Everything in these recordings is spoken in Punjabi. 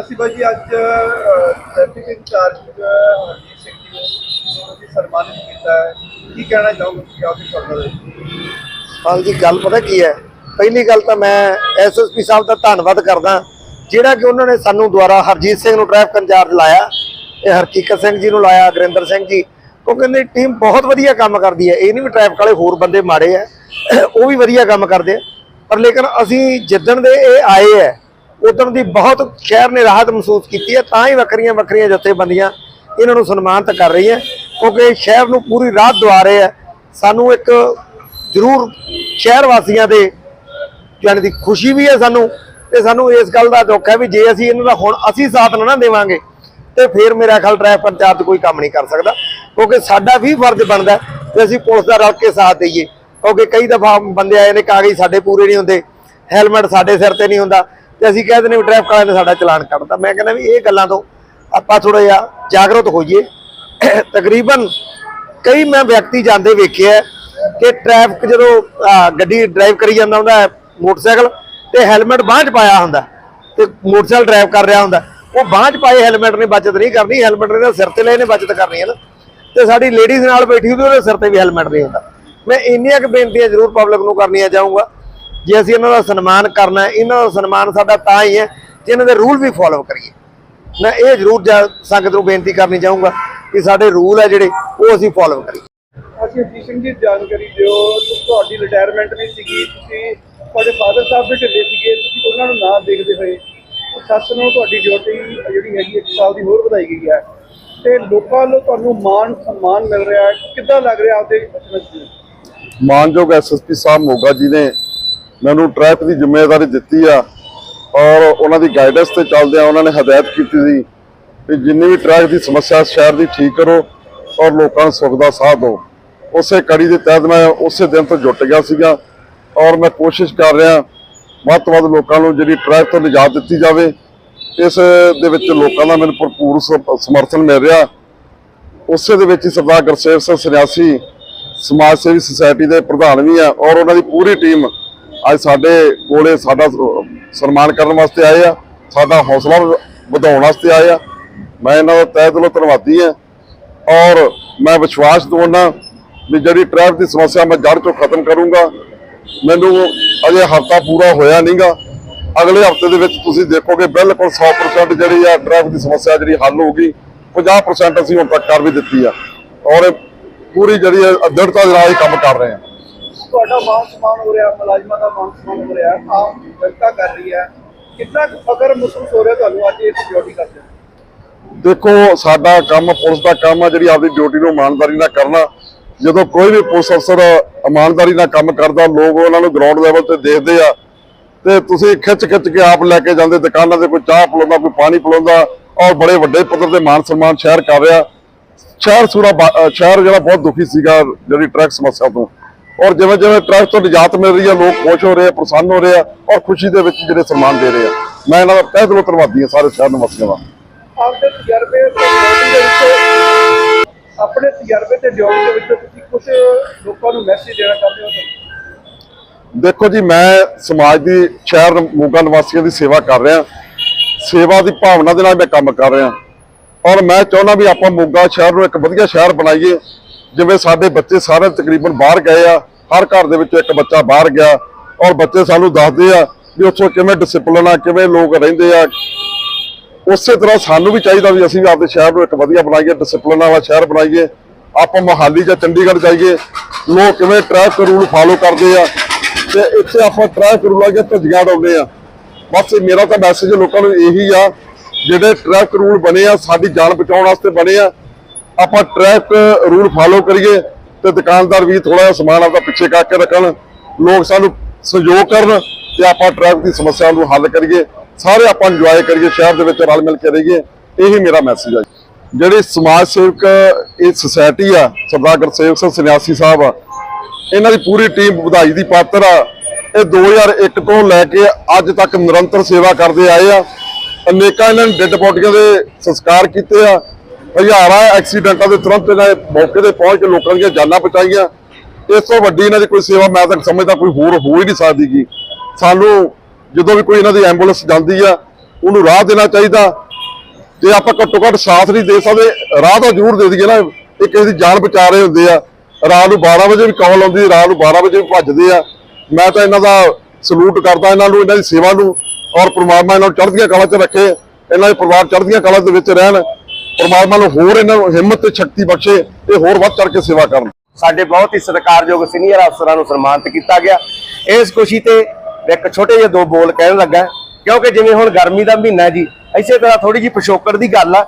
ਅਸੀਂ ਬਾਈ ਅੱਜ ਟ੍ਰੈਫਿਕ ਇੰਚਾਰਜ ਹਰਜੀਤ ਸਿੰਘ ਜੀ ਨੂੰ ਅਸੀਂ ਸਨਮਾਨਿਤ ਕੀਤਾ ਹੈ। ਕੀ ਕਹਿਣਾ ਚਾਹੋਗੇ ਤੁਸੀਂ ਆਪਦੀ ਫਰਮਾਇਸ਼ ਹਾਂਜੀ, ਗੱਲ ਪਤਾ ਕੀ ਹੈ? ਪਹਿਲੀ ਗੱਲ ਤਾਂ ਮੈਂ ਐਸਐਸਪੀ ਸਾਹਿਬ ਦਾ ਧੰਨਵਾਦ ਕਰਦਾ। ਜਿਹੜਾ ਕਿ ਉਹਨਾਂ ਨੇ ਸਾਨੂੰ ਦੁਆਰਾ ਹਰਜੀਤ ਸਿੰਘ ਨੂੰ ਟ੍ਰੈਫਿਕ ਇੰਚਾਰਜ ਲਾਇਆ, ਇਹ ਹਰਕੀਕਤ ਸਿੰਘ ਜੀ ਨੂੰ ਲਾਇਆ ਗੁਰਿੰਦਰ ਸਿੰਘ ਜੀ। ਕਿਉਂਕਿ ਇਹਨਾਂ ਦੀ ਟੀਮ ਬਹੁਤ ਵਧੀਆ ਕੰਮ ਕਰਦੀ ਹੈ। ਇਹ ਨਹੀਂ ਵੀ ਟ੍ਰੈਫਿਕ ਵਾਲੇ ਹੋਰ ਬੰਦੇ ਮਾੜੇ ਆ ਉਹ ਵੀ ਵਧੀਆ ਕੰਮ ਕਰਦੇ ਪਰ ਲੇਕਿਨ ਅਸੀਂ ਜਿੱਦਣ ਦੇ ਇਹ ਆਏ ਹੈ ਉਦੋਂ ਦੀ ਬਹੁਤ ਸ਼ਹਿਰ ਨੇ ਰਾਹਤ ਮਹਿਸੂਸ ਕੀਤੀ ਹੈ, ਤਾਂ ਹੀ ਵੱਖਰੀਆਂ ਵੱਖਰੀਆਂ ਜਥੇਬੰਦੀਆਂ ਇਹਨਾਂ ਨੂੰ ਸਨਮਾਨਿਤ ਕਰ ਰਹੀਆਂ ਕਿਉਂਕਿ ਸ਼ਹਿਰ ਨੂੰ ਪੂਰੀ ਰਾਹਤ ਦਵਾ ਰਹੇ ਹੈ। ਸਾਨੂੰ ਇੱਕ ਜ਼ਰੂਰ ਸ਼ਹਿਰ ਵਾਸੀਆਂ ਦੇ ਜਾਣੀ ਦੀ ਖੁਸ਼ੀ ਵੀ ਹੈ ਸਾਨੂੰ ਤੇ ਸਾਨੂੰ ਇਸ ਗੱਲ ਦਾ ਦੁੱਖ ਹੈ ਵੀ ਜੇ ਅਸੀਂ ਇਹਨਾਂ ਦਾ ਹੁਣ ਅਸੀਂ ਸਾਥ ਨਾ ਦੇਵਾਂਗੇ, ਤੇ ਫਿਰ ਮੇਰਾ ਖਿਆਲ ਟ੍ਰੈਫਿਕ ਪੰਚਾਇਤ ਕੋਈ ਕੰਮ ਨਹੀਂ ਕਰ ਸਕਦਾ, ਕਿਉਂਕਿ ਸਾਡਾ ਵੀ ਫਰਜ਼ ਬਣਦਾ ਹੈ ਕਿ ਅਸੀਂ ਪੁਲਿਸ ਦਾ ਰਲ ਕੇ ਸਾਥ ਦਈਏ। ਕਿਉਂਕਿ ਕਈ ਦਫਾ ਬੰਦੇ ਆਏ ਨੇ ਕਾਗਜ਼ ਸਾਡੇ ਪੂਰੇ ਨਹੀਂ ਹੁੰਦੇ, ਹੈਲਮਟ ਸਾਡੇ ਸਿਰ ਤੇ ਨਹੀਂ ਹੁੰਦਾ ਤੇ ਅਸੀਂ ਕਹਿੰਦੇ ਨੇ ਵੀ ਟ੍ਰੈਫਿਕ ਵਾਲਿਆਂ ਨੇ ਸਾਡਾ ਚਲਾਨ ਕੱਟਦਾ ਮੈਂ ਕਹਿੰਦਾ ਵੀ ਇਹ ਗੱਲਾਂ ਤੋਂ ਆਪਾਂ ਥੋੜਾ ਜਿਹਾ ਜਾਗਰੂਕ ਹੋਈਏ ਤਕਰੀਬਨ ਕਈ ਮੈਂ ਵਿਅਕਤੀ ਜਾਂਦੇ ਵੇਖਿਆ ਕਿ ਟ੍ਰੈਫਿਕ ਜਦੋਂ ਗੱਡੀ ਡਰਾਈਵ ਕਰੀ ਜਾਂਦਾ ਹੁੰਦਾ ਹੈ, ਮੋਟਰਸਾਈਕਲ ਤੇ ਹੈਲਮਟ ਬਾਂਹ 'ਚ ਪਾਇਆ ਹੁੰਦਾ ਤੇ ਮੋਟਰਸਾਈਕਲ ਡਰਾਈਵ ਕਰ ਰਿਹਾ ਹੁੰਦਾ ਉਹ ਬਾਂਹ 'ਚ ਪਾਏ ਹੈਲਮਟ ਨੇ ਬਚਤ ਨਹੀਂ ਕਰਨੀ ਹੈਲਮਟ ਨੇ ਸਿਰ ਤੇ ਲਏ ਨੇ ਬਚਤ ਕਰਨੀ ਹੈ ਨਾ। ਤੇ ਸਾਡੀ ਲੇਡੀਜ਼ ਨਾਲ ਬੈਠੀ ਹੁੰਦੀ ਉਹਦੇ ਸਿਰ ਤੇ ਵੀ ਹੈਲਮਟ ਨਹੀਂ ਹੁੰਦਾ। ਮੈਂ ਇੰਨੀਆਂ ਕੁ ਬੇਨਤੀਆਂ ਜ਼ਰੂਰ ਪਬਲਿਕ ਨੂੰ ਕਰਨੀਆਂ ਚਾਹੂੰਗਾ। ਜੇ ਅਸੀਂ ਇਹਨਾਂ ਦਾ ਸਨਮਾਨ ਕਰਨਾ ਹੈ ਇਹਨਾਂ ਦਾ ਸਨਮਾਨ ਸਾਡਾ ਤਾਂ ਹੀ ਹੈ ਜੇ ਇਹਨਾਂ ਦੇ ਰੂਲ ਵੀ ਫੋਲੋ ਕਰੀਏ। ਮੈਂ ਇਹ ਜ਼ਰੂਰ ਜਾ- ਸੰਗਤ ਨੂੰ ਬੇਨਤੀ ਕਰਨੀ ਚਾਹੂੰਗਾ ਕਿ ਸਾਡੇ ਰੂਲ ਹੈ ਜਿਹੜੇ ਉਹ ਅਸੀਂ ਫੋਲੋ ਕਰੀਏ। ਅਸੀਂ ਹਰਜੀਤ ਸਿੰਘ ਜੀ ਜਾਣਕਾਰੀ ਦਿਓ ਤੁਹਾਡੀ ਰਿਟਾਇਰਮੈਂਟ ਨਹੀਂ ਸੀਗੀ ਤੁਸੀਂ ਤੁਹਾਡੇ ਫਾਦਰ ਸਾਹਿਬ ਦੇ ਢਿੱਲੇ ਸੀਗੇ ਤੁਸੀਂ ਉਹਨਾਂ ਨੂੰ ਨਾ ਦੇਖਦੇ ਹੋਏ ਸੱਸ ਨੂੰ ਤੁਹਾਡੀ ਡਿਊਟੀ ਜਿਹੜੀ ਹੈਗੀ ਇੱਕ ਸਾਲ ਦੀ ਹੋਰ ਵਧਾਈ ਗਈ ਹੈ। ਤੇ ਲੋਕਾਂ ਵੱਲੋਂ ਤੁਹਾਨੂੰ ਮਾਣ ਸਨਮਾਨ ਮਿਲ ਰਿਹਾ ਹੈ। ਕਿੱਦਾਂ ਲੱਗ ਰਿਹਾ ਆਪਦੇ ਮਾਨਯੋਗ ਐਸਐਸਪੀ ਸਾਹਿਬ ਮੋਗਾ ਜੀ ਨੇ ਮੈਨੂੰ ਟ੍ਰੈਫਿਕ ਦੀ ਜ਼ਿੰਮੇਵਾਰੀ ਦਿੱਤੀ ਆ ਔਰ ਉਹਨਾਂ ਦੀ ਗਾਈਡੈਂਸ ਤੇ ਚੱਲਦਿਆਂ ਉਹਨਾਂ ਨੇ ਹਦਾਇਤ ਕੀਤੀ ਸੀ ਕਿ ਜਿੰਨੀ ਵੀ ਟ੍ਰੈਫਿਕ ਦੀ ਸਮੱਸਿਆ ਸ਼ਹਿਰ ਦੀ ਠੀਕ ਕਰੋ ਔਰ ਲੋਕਾਂ ਨੂੰ ਸੁੱਖ ਦਾ ਸਾਹ ਦਿਓ। ਉਸੇ ਕੜੀ ਦੇ ਤਹਿਤ ਮੈਂ ਉਸੇ ਦਿਨ ਤੋਂ ਜੁਟ ਗਿਆ ਸੀਗਾ ਔਰ ਮੈਂ ਕੋਸ਼ਿਸ਼ ਕਰ ਰਿਹਾ ਵੱਧ ਤੋਂ ਵੱਧ ਲੋਕਾਂ ਨੂੰ ਜਿਹੜੀ ਟ੍ਰੈਫਿਕ ਤੋਂ ਨਿਜਾਤ ਦਿੱਤੀ ਜਾਵੇ। ਇਸ ਦੇ ਵਿੱਚ ਲੋਕਾਂ ਦਾ ਮੈਨੂੰ ਭਰਪੂਰ ਸ- ਸਮਰਥਨ ਮਿਲ ਰਿਹਾ। ਉਸੇ ਦੇ ਵਿੱਚ ਹੀ ਸਰਦਾਰ ਗੁਰਸੇਵ ਸਿੰਘ ਸੰਨਿਆਸੀ ਸਮਾਜ ਸੇਵੀ ਸੁਸਾਇਟੀ ਦੇ ਪ੍ਰਧਾਨ ਵੀ ਆ ਔਰ ਉਹਨਾਂ ਦੀ ਪੂਰੀ ਟੀਮ ਅੱਜ ਸਾਡੇ ਕੋਲੇ ਸਾਡਾ ਸਨਮਾਨ ਕਰਨ ਵਾਸਤੇ ਆਏ ਆ, ਸਾਡਾ ਹੌਸਲਾ ਵਧਾਉਣ ਵਾਸਤੇ ਆਏ ਆ। ਮੈਂ ਇਹਨਾਂ ਦਾ ਤਹਿ ਦਿਲੋਂ ਧੰਨਵਾਦੀ ਆ ਔਰ ਮੈਂ ਵਿਸ਼ਵਾਸ ਦਵਾਉਣਾ ਵੀ ਜਿਹੜੀ ਟ੍ਰੈਫਿਕ ਦੀ ਸਮੱਸਿਆ ਮੈਂ ਜੜ ਤੋਂ ਖਤਮ ਕਰੂੰਗਾ। ਮੈਨੂੰ ਅਜੇ ਹਫਤਾ ਪੂਰਾ ਹੋਇਆ ਨਹੀਂਗਾ ਅਗਲੇ ਹਫ਼ਤੇ ਦੇ ਵਿੱਚ ਤੁਸੀਂ ਦੇਖੋਗੇ ਬਿਲਕੁਲ 100% ਜਿਹੜੀ ਆ ਟ੍ਰੈਫਿਕ ਦੀ ਸਮੱਸਿਆ ਜਿਹੜੀ ਹੱਲ ਹੋਊਗੀ। 50% ਅਸੀਂ ਹੁਣ ਤੱਕ ਕਰ ਵੀ ਦਿੱਤੀ ਆ। ਔਰ ਪੂਰੀ ਜਿਹੜੀ ਹੈ ਦ੍ਰਿੜਤਾ ਦੇ ਨਾਲ ਹੀ ਕੰਮ ਕਰ ਰਹੇ ਆ। ਤੁਹਾਡਾ ਮਾਣ ਸਨਮਾਨ ਹੋ ਰਿਹਾ, ਮੁਲਾਜ਼ਮਾਂ ਦਾ ਮਾਣ ਸਨਮਾਨ ਹੋ ਰਿਹਾ, ਆਮ ਜਨਤਾ ਕਰ ਰਹੀ ਹੈ। ਕਿੰਨਾ ਕੁ ਫਖਰ ਮਹਿਸੂਸ ਹੋ ਰਿਹਾ ਤੁਹਾਨੂੰ ਅੱਜ ਇਸ ਡਿਊਟੀ ਕਰਦੇ ਦੇਖੋ, ਸਾਡਾ ਕੰਮ ਪੁਲਿਸ ਦਾ ਕੰਮ ਆ, ਜਿਹੜੀ ਆਪਦੀ ਡਿਊਟੀ ਨੂੰ ਇਮਾਨਦਾਰੀ ਨਾਲ ਕਰਨਾ। ਜਦੋਂ ਕੋਈ ਵੀ ਪੁਲਿਸ ਅਫਸਰ ਇਮਾਨਦਾਰੀ ਨਾਲ ਕੰਮ ਕਰਦਾ, ਲੋਕ ਉਹਨਾਂ ਨੂੰ ਗਰਾਊਂਡ ਲੈਵਲ ਤੇ ਦੇਖਦੇ ਆ। ਤੇ ਤੁਸੀਂ ਖਿੱਚ ਖਿੱਚ ਕੇ ਆਪ ਲੈ ਕੇ ਜਾਂਦੇ, ਦੁਕਾਨਾਂ ਤੇ ਕੋਈ ਚਾਹ ਪਿਲਾਉਂਦਾ, ਕੋਈ ਪਾਣੀ ਪਿਲਾਉਂਦਾ, ਔਰ ਬੜੇ ਵੱਡੇ ਪੱਧਰ ਤੇ ਮਾਨ ਸਨਮਾਨ ਸ਼ਹਿਰ ਕਰ ਰਿਹਾ। ਸ਼ਹਿਰ ਸੂਰਾ ਸ਼ਹਿਰ ਜਿਹੜਾ ਬਹੁਤ ਦੁਖੀ ਸੀਗਾ, ਜਿਹੜੀ ਟ੍ਰੈਫਿਕ ਸਮੱਸਿਆ ਤੋਂ। ਔਰ ਜਿਵੇਂ ਜਿਵੇਂ ਟ੍ਰੈਫਿਕ ਤੋਂ ਨਿਜਾਤ ਮਿਲ ਰਹੀ ਹੈ ਲੋਕ ਖੁਸ਼ ਹੋ ਰਹੇ ਆ ਪ੍ਰਸੰਨ ਹੋ ਰਹੇ ਆ ਔਰ ਖੁਸ਼ੀ ਦੇ ਵਿੱਚ ਜਿਹੜੇ ਸਨਮਾਨ ਦੇ ਰਹੇ ਆ। ਮੈਂ ਇਹਨਾਂ ਦਾ ਤਹਿ ਦਿਲੋਂ ਧੰਨਵਾਦੀ ਹਾਂ ਸਾਰੇ ਸ਼ਹਿਰ ਨਿਵਾਸੀਆਂ ਦਾ। ਆਪਦੇ ਤਜਰਬੇ ਤੇ ਡਿਊਟੀ ਦੇ ਵਿੱਚ ਆਪਣੇ ਤਜਰਬੇ ਤੇ ਡਿਊਟੀ ਦੇ ਵਿੱਚ ਤੁਸੀਂ ਕੁਝ ਲੋਕਾਂ ਨੂੰ ਮੈਸੇਜ ਦੇਣਾ ਚਾਹੁੰਦੇ ਹੋ ਦੇਖੋ ਜੀ ਮੈਂ ਸਮਾਜ ਦੀ ਸ਼ਹਿਰ ਮੋਗਾ ਨਿਵਾਸੀਆਂ ਦੀ ਸੇਵਾ ਕਰ ਰਿਹਾ। ਸੇਵਾ ਦੀ ਭਾਵਨਾ ਦੇ ਨਾਲ ਮੈਂ ਕੰਮ ਕਰ ਰਿਹਾ। ਔਰ ਮੈਂ ਚਾਹੁੰਦਾ ਵੀ ਆਪਾਂ ਮੋਗਾ ਸ਼ਹਿਰ ਨੂੰ ਇੱਕ ਵਧੀਆ ਸ਼ਹਿਰ ਬਣਾਈਏ। ਜਿਵੇਂ ਸਾਡੇ ਬੱਚੇ ਸਾਰੇ ਤਕਰੀਬਨ ਬਾਹਰ ਗਏ ਆ, ਹਰ ਘਰ ਦੇ ਵਿੱਚ ਇੱਕ ਬੱਚਾ ਬਾਹਰ ਗਿਆ ਔਰ ਬੱਚੇ ਸਾਨੂੰ ਦੱਸਦੇ ਆ ਵੀ ਉੱਥੋਂ ਕਿਵੇਂ ਡਿਸਪਲਿਨ ਆ, ਕਿਵੇਂ ਲੋਕ ਰਹਿੰਦੇ ਆ। ਉਸੇ ਤਰ੍ਹਾਂ ਸਾਨੂੰ ਵੀ ਚਾਹੀਦਾ ਵੀ ਅਸੀਂ ਵੀ ਆਪਣੇ ਸ਼ਹਿਰ ਨੂੰ ਇੱਕ ਵਧੀਆ ਬਣਾਈਏ ਡਿਸਪਲਿਨ ਵਾਲਾ ਸ਼ਹਿਰ ਬਣਾਈਏ, ਆਪਾਂ ਮੋਹਾਲੀ ਜਾਂ ਚੰਡੀਗੜ੍ਹ ਜਾਈਏ, ਲੋਕ ਕਿਵੇਂ ਟ੍ਰੈਫਿਕ ਰੂਲ ਫਾਲੋ ਕਰਦੇ ਆ ਤੇ ਇੱਥੇ ਆਪਾਂ ਟ੍ਰੈਫਿਕ ਰੂਲਾਂ ਦੀਆਂ ਧੱਜੀਆਂ ਉਡਾਉਂਦੇ ਆ। ਬਸ ਮੇਰਾ ਤਾਂ ਮੈਸੇਜ ਲੋਕਾਂ ਨੂੰ ਇਹੀ ਆ, ਜਿਹੜੇ ਟ੍ਰੈਫਿਕ ਰੂਲ ਬਣੇ ਆ, ਸਾਡੀ ਜਾਨ ਬਚਾਉਣ ਵਾਸਤੇ ਬਣੇ ਆ ਆਪਾਂ ਟ੍ਰੈਫਿਕ ਰੂਲ ਫਾਲੋ ਕਰੀਏ ਤੇ ਦੁਕਾਨਦਾਰ ਵੀ ਥੋੜਾ ਜਿਹਾ ਸਮਾਨ ਆਪਦਾ ਪਿੱਛੇ ਕਰਕੇ ਰੱਖਣ, ਲੋਕ ਸਾਨੂੰ ਸਹਿਯੋਗ ਕਰਨ ਤੇ ਆਪਾਂ ਟ੍ਰੈਫਿਕ ਦੀ ਸਮੱਸਿਆ ਨੂੰ ਹੱਲ ਕਰੀਏ, ਸਾਰੇ ਆਪਾਂ ਇੰਜੋਏ ਕਰੀਏ, ਸ਼ਹਿਰ ਦੇ ਵਿੱਚ ਰਲ ਮਿਲ ਕੇ ਰਹੀਏ, ਇਹੀ ਮੇਰਾ ਮੈਸੇਜ ਆ ਜਿਹੜੇ ਸਮਾਜ ਸੇਵਕ, ਇਹ ਸੁਸਾਇਟੀ ਆ, ਸਰਦਾਰ ਗੁਰਸੇਵਕ ਸਿੰਘ ਸੰਨਿਆਸੀ ਸਾਹਿਬ ਆ, ਇਹਨਾਂ ਦੀ ਪੂਰੀ ਟੀਮ ਵਧਾਈ ਦੀ ਪਾਤਰ ਆ। ਇਹ 2001 ਤੋਂ ਲੈ ਕੇ ਅੱਜ ਤੱਕ ਨਿਰੰਤਰ ਸੇਵਾ ਕਰਦੇ ਆਏ ਆ। ਅਨੇਕਾਂ ਇਹਨਾਂ ਨੇ ਡੈੱਡ ਬੋਡੀਆਂ ਦੇ ਸੰਸਕਾਰ ਕੀਤੇ ਆ। ਹਜ਼ਾਰਾਂ ਐਕਸੀਡੈਂਟਾਂ ਦੇ ਤੁਰੰਤ ਇਹਨਾਂ ਨੇ ਮੌਕੇ ਤੇ ਪਹੁੰਚ ਕੇ ਲੋਕਾਂ ਦੀਆਂ ਜਾਨਾਂ ਬਚਾਈਆਂ। ਇਸ ਤੋਂ ਵੱਡੀ ਇਹਨਾਂ ਦੀ ਕੋਈ ਸੇਵਾ ਮੈਂ ਤਾਂ ਸਮਝਦਾ ਕੋਈ ਹੋਰ ਹੋ ਹੀ ਨਹੀਂ ਸਕਦੀ ਗੀ ਸਾਨੂੰ ਜਦੋਂ ਵੀ ਕੋਈ ਇਹਨਾਂ ਦੀ ਐਂਬੂਲੈਂਸ ਜਾਂਦੀ ਆ, ਉਹਨੂੰ ਰਾਹ ਦੇਣਾ ਚਾਹੀਦਾ। ਜੇ ਆਪਾਂ ਘੱਟੋ ਘੱਟ ਸਾਥ ਨਹੀਂ ਦੇ ਸਕਦੇ, ਰਾਹ ਤਾਂ ਜ਼ਰੂਰ ਦੇ ਦਈਏ ਨਾ। ਇਹ ਕਿਸੇ ਦੀ ਜਾਨ ਬਚਾ ਰਹੇ ਹੁੰਦੇ ਆ। ਰਾਤ ਨੂੰ 12 ਵਜੇ ਵੀ ਕਾਲ ਆਉਂਦੀ, ਰਾਤ ਨੂੰ 12 ਵਜੇ ਵੀ ਭੱਜਦੇ ਆ। ਮੈਂ ਤਾਂ ਇਹਨਾਂ ਦਾ ਸਲੂਟ ਕਰਦਾ, ਇਹਨਾਂ ਨੂੰ, ਇਹਨਾਂ ਦੀ ਸੇਵਾ ਨੂੰ ਔਰ ਪਰਮਾਤਮਾ ਇਹਨਾਂ ਨੂੰ ਚੜ੍ਹਦੀਆਂ ਕਲਾ 'ਚ ਰੱਖੇ। ਇਹਨਾਂ ਦੇ ਪਰਿਵਾਰ ਚੜ੍ਹਦੀਆਂ ਕਲਾ ਦੇ ਵਿੱਚ ਰਹਿਣ। ਪ੍ਰਮਾਤਮਾ ਨੂੰ ਹੋਰ ਇਹਨਾਂ ਨੂੰ ਹਿੰਮਤ ਤੇ ਸ਼ਕਤੀ ਬਖਸ਼ੇ ਇਹ ਹੋਰ ਵੱਧ ਚੜ੍ਹ ਕੇ ਸੇਵਾ ਕਰਨ। ਸਾਡੇ ਬਹੁਤ ਹੀ ਸਤਿਕਾਰਯੋਗ ਸੀਨੀਅਰ ਅਫਸਰਾਂ ਨੂੰ ਸਨਮਾਨਿਤ ਕੀਤਾ ਗਿਆ। ਇਸ ਖੁਸ਼ੀ ਤੇ ਇੱਕ ਛੋਟੇ ਜਿਹੇ ਦੋ ਬੋਲ ਕਹਿਣ ਲੱਗਾ ਕਿਉਂਕਿ ਜਿਵੇਂ ਹੁਣ ਗਰਮੀ ਦਾ ਮਹੀਨਾ ਜੀ, ਇਸੇ ਤਰ੍ਹਾਂ ਥੋੜੀ ਜਿਹੀ ਪਿਛੋਕੜ ਦੀ ਗੱਲ ਆ।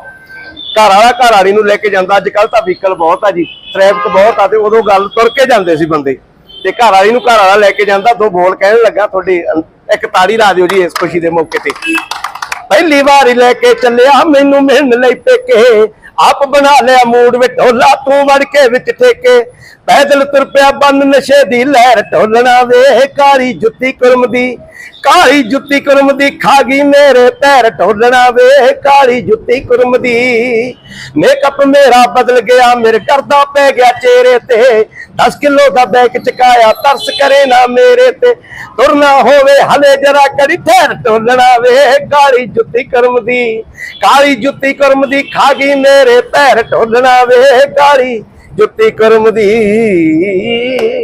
ਘਰ ਵਾਲਾ ਘਰ ਵਾਲੀ ਨੂੰ ਲੈ ਕੇ ਜਾਂਦਾ ਅੱਜ ਕੱਲ ਤਾਂ ਵਹੀਕਲ ਬਹੁਤ ਆ ਜੀ ਟ੍ਰੈਫਿਕ ਬਹੁਤ ਆ ਤੇ ਉਦੋਂ ਗੱਲ ਤੁਰ ਕੇ ਜਾਂਦੇ ਸੀ ਬੰਦੇ। ਤੇ ਘਰ ਵਾਲੀ ਨੂੰ ਘਰ ਵਾਲਾ ਲੈ ਕੇ ਜਾਂਦਾ, ਦੋ ਬੋਲ ਕਹਿਣ ਲੱਗਾ, ਤੁਹਾਡੀ ਇੱਕ ਤਾੜੀ ਲਾ ਦਿਓ ਜੀ ਇਸ ਖੁਸ਼ੀ ਦੇ ਮੌਕੇ ਤੇ। ਪਹਿਲੀ ਵਾਰੀ ਲੈ ਕੇ ਚੱਲਿਆ, ਮੈਨੂੰ ਮਿਲਣ ਲਈ ਪੇਕੇ। ਆਪ ਬਣਾ ਲਿਆ ਮੂਡ ਵਿੱਚ ਢੋਲਾ, ਤੂੰ ਵੜ ਕੇ ਵਿੱਚ ਠੇਕੇ। ਪੈਦਲ ਤੁਰ ਪਿਆ ਬੰਨ ਨਸ਼ੇ ਦੀ ਲਹਿਰ, ਢੋਲਣਾ ਵੇ ਕਾਲੀ ਜੁੱਤੀ ਕੁਰਮ ਦੀ ਕਾਲੀ ਜੁੱਤੀ ਕੁਰਮ ਦੀ ਖਾ ਗਈ ਮੇਰੇ ਪੈਰ ਢੋਲਣਾ ਵੇ, ਕਾਲੀ ਜੁੱਤੀ ਕੁਰਮ ਦੀ। ਮੇਕਅਪ ਮੇਰਾ ਬਦਲ ਗਿਆ, ਮੇਰੇ ਕਰਦਾ ਪੈ ਗਿਆ ਚਿਹਰੇ ਤੇ। 10 ਕਿਲੋ ਦਾ ਬੈਗ ਚਕਾਇਆ, ਤਰਸ ਕਰੇ ਨਾ ਮੇਰੇ ਤੇ। ਤੁਰਨਾ ਹੋਵੇ ਹਲੇ ਜਰਾ ਕੜੀ ਠਹਿਰ ਢੋਲਣਾ ਵੇ, ਕਾਲੀ ਜੁੱਤੀ ਕਰਮ ਦੀ। ਕਾਲੀ ਜੁੱਤੀ ਕਰਮ ਦੀ ਖਾ ਗਈ ਮੇਰੇ ਪੈਰ ਢੋਲਣਾ ਵੇ, ਕਾਲੀ ਜੁੱਤੀ ਕਰਮ ਦੀ।